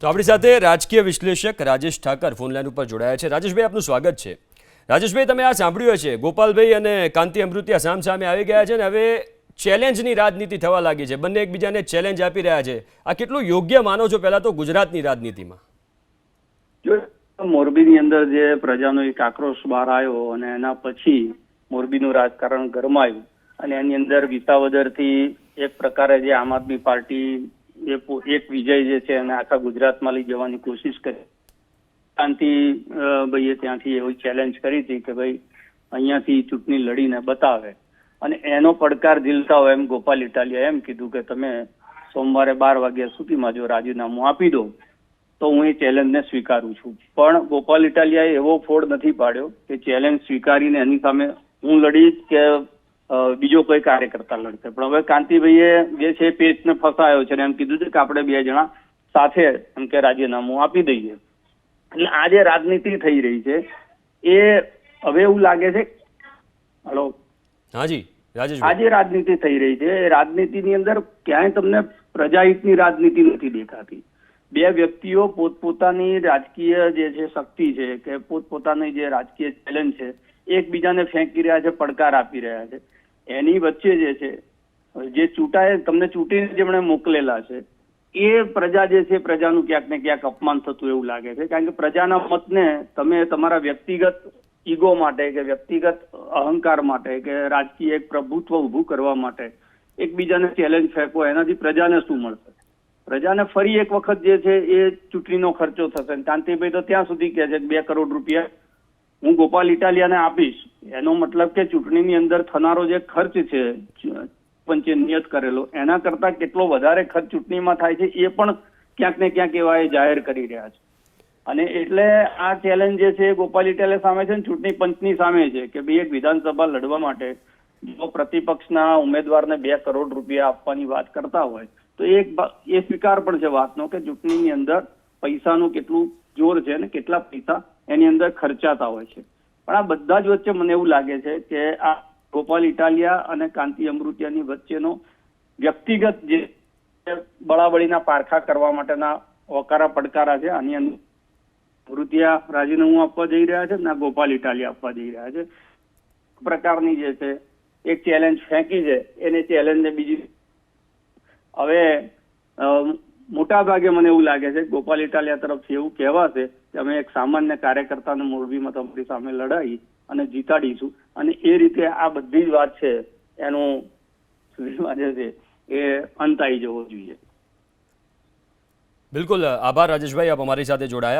તો આપણી સાથે રાજકીય વિશ્લેષક રાજેશ ઠાકર ફોનલાઈન ઉપર જોડાયા છે. રાજેશભાઈ, આપનું સ્વાગત છે. રાજેશભાઈ, તમે આ સાંભળ્યું હશે. ગોપાલભાઈ અને કાંતિ અમૃતિયા સામ સામે આવી ગયા છે ને હવે ચેલેન્જની રાજનીતિ થવા લાગી છે. બંને એકબીજાને ચેલેન્જ આપી રહ્યા છે. આ કેટલું યોગ્ય માનો છો પહેલા તો ગુજરાતની રાજનીતિમાં? મોરબીની અંદર જે પ્રજાનો એક આક્રોશ બહાર આવ્યો અને એના પછી મોરબીનું રાજકારણ ગરમાયું અને એની અંદર વિસાવદરથી એક પ્રકારે જે આમ આદમી પાર્ટી એ એક વિજય જે છે એને આખા ગુજરાતમાં લઈ જવાની કોશિશ કરી. શાંતિ ભાઈએ ત્યાંથી એવી ચેલેન્જ કરી હતી કે ભાઈ, અહીંયાથી ચૂંટણી લડીને બતાવે. અને એનો પડકાર ઝીલતા હોય એમ ગોપાલ ઇટાલિયા એમ કીધું કે તમે સોમવારે બાર વાગ્યા સુધીમાં જો રાજીનામું આપી દો, તો હું એ ચેલેન્જને સ્વીકારું છું. પણ ગોપાલ ઇટાલિયાએ એવો ફોડ નથી પાડ્યો કે ચેલેન્જ સ્વીકારીને એની સામે હું લડીશ કે બીજો કોઈ કાર્યકર્તા લડશે. પણ હવે કાંતિભાઈએ જે છે પેચને ફસાયો છે એમ કીધું છે કે આપણે બે જણા સાથે એમ કે રાજીનામું આપી દઈએ. એટલે આ જે રાજનીતિ થઈ રહી છે એ હવે એવું લાગે છે હલો. હાજી આ જે રાજનીતિ થઈ રહી છે એ રાજનીતિની અંદર ક્યાંય તમને પ્રજાહિતની રાજનીતિ નથી દેખાતી. બે વ્યક્તિઓ પોતપોતાની રાજકીય જે છે શક્તિ છે કે પોતપોતાની જે રાજકીય ચેલેન્જ છે એકબીજાને ફેંકી રહ્યા છે પડકાર આપી રહ્યા છે. એની વચ્ચે જે છે, જે ચૂંટાય, તમને ચૂંટીને જેમણે મોકલેલા છે, એ પ્રજા જે છે, પ્રજાનું ક્યાંક ને ક્યાંક અપમાન થતું એવું લાગે છે. કારણ કે પ્રજાના મતને તમે તમારા વ્યક્તિગત ઈગો માટે કે વ્યક્તિગત અહંકાર માટે કે રાજકીય એક પ્રભુત્વ ઊભું કરવા માટે એકબીજાને ચેલેન્જ ફેંકો એનાથી પ્રજાને શું મળશે? પ્રજાને ફરી એક વખત જે છે, એ ચૂંટણીનો ખર્ચો થશે. કાંતિભાઈ તો ત્યાં સુધી કહે છે બે કરોડ રૂપિયા હું ગોપાલ ઇટાલિયાને આપીશ. એનો મતલબ કે ચૂંટણીની અંદર થનારો જે ખર્ચ છે, પંચે નિયત કરેલો, એના કરતા કેટલો વધારે ખર્ચ ચૂંટણીમાં થાય છે, એ પણ ક્યાંક ને ક્યાંક એવા એ જાહેર કરી રહ્યા છે. અને એટલે આ ચેલેન્જ જે છે ગોપાલ ઇટાલિયા સામે છે ને ચૂંટણી પંચની સામે છે કે ભાઈ એક વિધાનસભા લડવા માટે જો પ્રતિપક્ષના ઉમેદવારને બે કરોડ રૂપિયા આપવાની વાત કરતા હોય, તો એક એ સ્વીકાર પણ છે વાતનો કે ચૂંટણીની અંદર પૈસાનું કેટલું જોર છે ને કેટલા પૈસા એની અંદર ખર્ચાતા હોય છે. પણ આ બધા જ વચ્ચે મને એવું લાગે છે કે આ ગોપાલ ઇટાલિયા અને કાંતિ અમૃતિયાની વચ્ચેનો વ્યક્તિગત જે બળાબળીના પારખા કરવા માટેના વકારા પડકારા છે, આની અંદર અમૃતિયા રાજીનામું આપવા જઈ રહ્યા છે ને ગોપાલ ઇટાલિયા આપવા જઈ રહ્યા છે. પ્રકારની જે છે, એક ચેલેન્જ ફેંકી છે, એને ચેલેન્જને બીજી હવે મોટા ભાગે મને એવું લાગે છે, ગોપાલ ઇટાલિયા તરફથી એવું કહેવાશે કે અમે એક સામાન્ય કાર્યકર્તાને મોરબીમાં તમારી સામે લડાઈ અને જીતાડીશું. અને એ રીતે આ બધી જ વાત છે, એનું જે છે, એ અંત આવી જવો જોઈએ. બિલકુલ, આભાર રાજેશભાઈ, આપ અમારી સાથે જોડાયા.